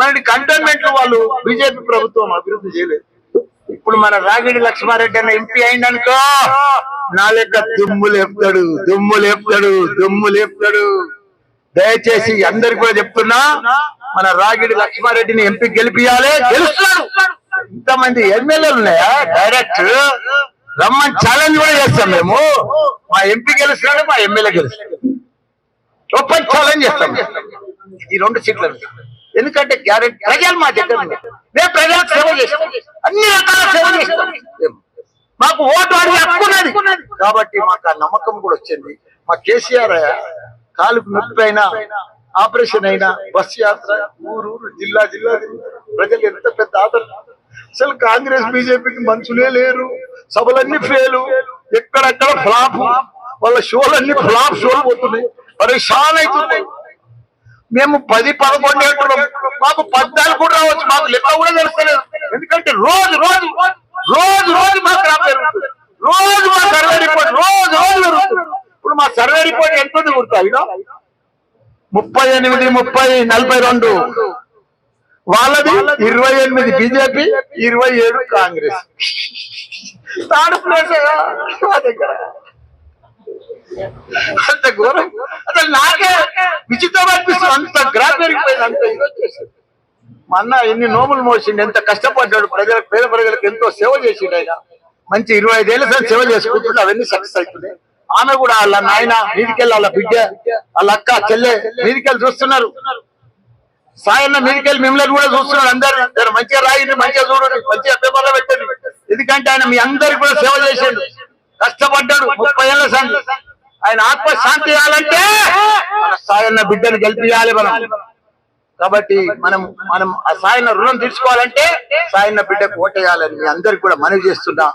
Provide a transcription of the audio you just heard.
మరి కంటోన్మెంట్ వాళ్ళు బీజేపీ ప్రభుత్వం అభివృద్ధి చేయలేదు. ఇప్పుడు మన రాగిడి లక్ష్మారెడ్డి అన్న ఎంపీ అయిందనుకో నా లెక్క దుమ్ము లేపుతాడు దుమ్ము లేపుతాడు దుమ్ము లేపుతాడు. దయచేసి అందరికి కూడా చెప్తున్నా మన రాగిడి లక్ష్మారెడ్డిని ఎంపీ గెలిపియాలి గెలుస్తాడు. ఇంతమంది ఎమ్మెల్యేలు ఉన్నాయా? డైరెక్ట్ రమ్మని ఛాలెంజ్ కూడా చేస్తాం మేము. మా ఎంపీ గెలుస్తున్నాడు మా ఎమ్మెల్యే గెలుస్తాడు. ఓపెన్ ఛాలెంజ్ చేస్తాం. ఈ రెండు సీట్లు ఎందుకంటే గ్యారెంటీ ప్రజలు మా దగ్గర. మేము ప్రజలకు సేవ చేస్తాం. అన్ని రకాల సేవ చేస్తాం. మాకు ఓటు అడిగి హక్కున్నది కాబట్టి మాకు ఆ నమ్మకం కూడా వచ్చింది. మా కేసీఆర్ కాలుకు నొప్పి అయినా ఆపరేషన్ అయినా బస్ యాత్ర ఊరు జిల్లా జిల్లా. ప్రజలు ఎంత పెద్ద ఆదరణ. అసలు కాంగ్రెస్ బీజేపీకి మనుషులే లేరు. సభలన్నీ ఫెయిలు. ఎక్కడెక్కడ ఫ్లాప్. వాళ్ళ షోలన్నీ ఫ్లాప్ షోలు పోతున్నాయి. పరేషాన్ అవుతున్నాయి మేము పది పదకొండు ఏళ్ళు మాకు పద్నాలుగు కూడా రావచ్చు. మాకు లెక్క కూడా తెలుస్తలేదు. ఎందుకంటే రోజు రోజు రోజు రోజు మా క్రాప్ పెరుగుతుంది. రోజు మా సర్వే రిపోర్ట్ రోజు రోజు పెరుగుతుంది. ఇప్పుడు మా సర్వే రిపోర్ట్ ఎంత ఉంది గుర్తాయి ముప్పై ఎనిమిది ముప్పై నలభై రెండు. వాళ్ళది ఇరవై ఎనిమిది బీజేపీ ఇరవై ఏడు కాంగ్రెస్. థర్డ్ ప్లేస్ మా దగ్గర. అంత ఘోరం. అసలు నాకే విచిత్రం అనిపిస్తుంది అంత గ్రాఫ్ పెరిగిపోయింది అంత ఇది వచ్చేసింది. మా అన్న ఎన్ని నోములు మోసిండు ఎంత కష్టపడ్డాడు ప్రజలకు పేద ప్రజలకు ఎంతో సేవ చేసిండు ఆయన. మంచి ఇరవై ఐదేళ్ళ సార్ సేవ చేసుకుంటుంటే అవన్నీ సక్సెస్ అవుతున్నాయి. ఆమె కూడా వాళ్ళ నాయన మీదికెళ్ళి వాళ్ళ బిడ్డ వాళ్ళ అక్క చెల్లె మీదికెళ్ళి చూస్తున్నారు. సాయన్న మీదికెళ్ళి మిమ్మల్ని కూడా చూస్తున్నారు అందరు. మంచిగా రాయండి మంచిగా చూడండి మంచిగా పేపర్లో పెట్టండి. ఎందుకంటే ఆయన మీ అందరికి కూడా సేవ చేసిండు. కష్టపడ్డాడు ముప్పై ఏళ్ళ సంగతి ఆయన ఆత్మశాంతి శాంతి సాయన్న బిడ్డను గెలిపియాలి మనం. కాబట్టి మనం మనం ఆ సాయన్న రుణం తీర్చుకోవాలంటే సాయన్న బిడ్డకు ఓటేయాలని మీ అందరికి కూడా మనవి చేస్తున్నా.